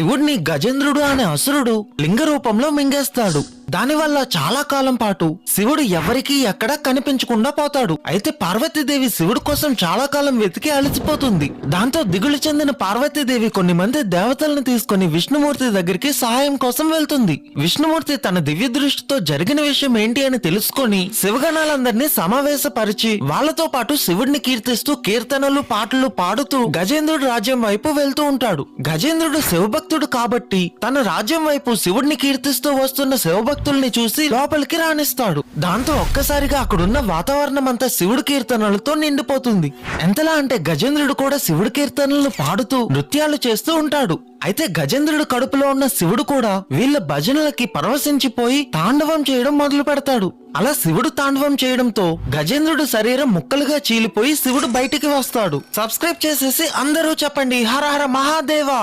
శివుడిని గజేంద్రుడు అనే అసురుడు లింగ రూపంలో మింగేస్తాడు. దానివల్ల చాలా కాలం పాటు శివుడు ఎవరికీ ఎక్కడా కనిపించకుండా పోతాడు. అయితే పార్వతీదేవి శివుడు కోసం చాలా కాలం వెతికి అలసిపోతుంది. దాంతో దిగులు చెందిన పార్వతీదేవి కొన్ని మంది దేవతలను తీసుకుని విష్ణుమూర్తి దగ్గరికి సహాయం కోసం వెళ్తుంది. విష్ణుమూర్తి తన దివ్య దృష్టితో జరిగిన విషయం ఏంటి అని తెలుసుకొని శివగణాలందరినీ సమావేశపరిచి వాళ్ళతో పాటు శివుడిని కీర్తిస్తూ కీర్తనలు పాటలు పాడుతూ గజేంద్రుడు రాజ్యం వైపు వెళ్తూ ఉంటాడు. గజేంద్రుడు శివభక్తుడు కాబట్టి తన రాజ్యం వైపు శివుడిని కీర్తిస్తూ వస్తున్న భక్తుల్ని చూసి లోపలికి రాణిస్తాడు దాంతో ఒక్కసారిగా అక్కడున్న వాతావరణం అంతా శివుడి కీర్తనలతో నిండిపోతుంది. ఎంతలా అంటే గజేంద్రుడు కూడా శివుడి కీర్తనలు పాడుతూ నృత్యాలు చేస్తూ ఉంటాడు. అయితే గజేంద్రుడు కడుపులో ఉన్న శివుడు కూడా వీళ్ళ భజనలకి పరవశించిపోయి తాండవం చేయడం మొదలు పెడతాడు. అలా శివుడు తాండవం చేయడంతో గజేంద్రుడు శరీరం ముక్కలుగా చీలిపోయి శివుడు బయటికి వస్తాడు. సబ్స్క్రైబ్ చేసేసి అందరూ చెప్పండి. హర హర మహాదేవా!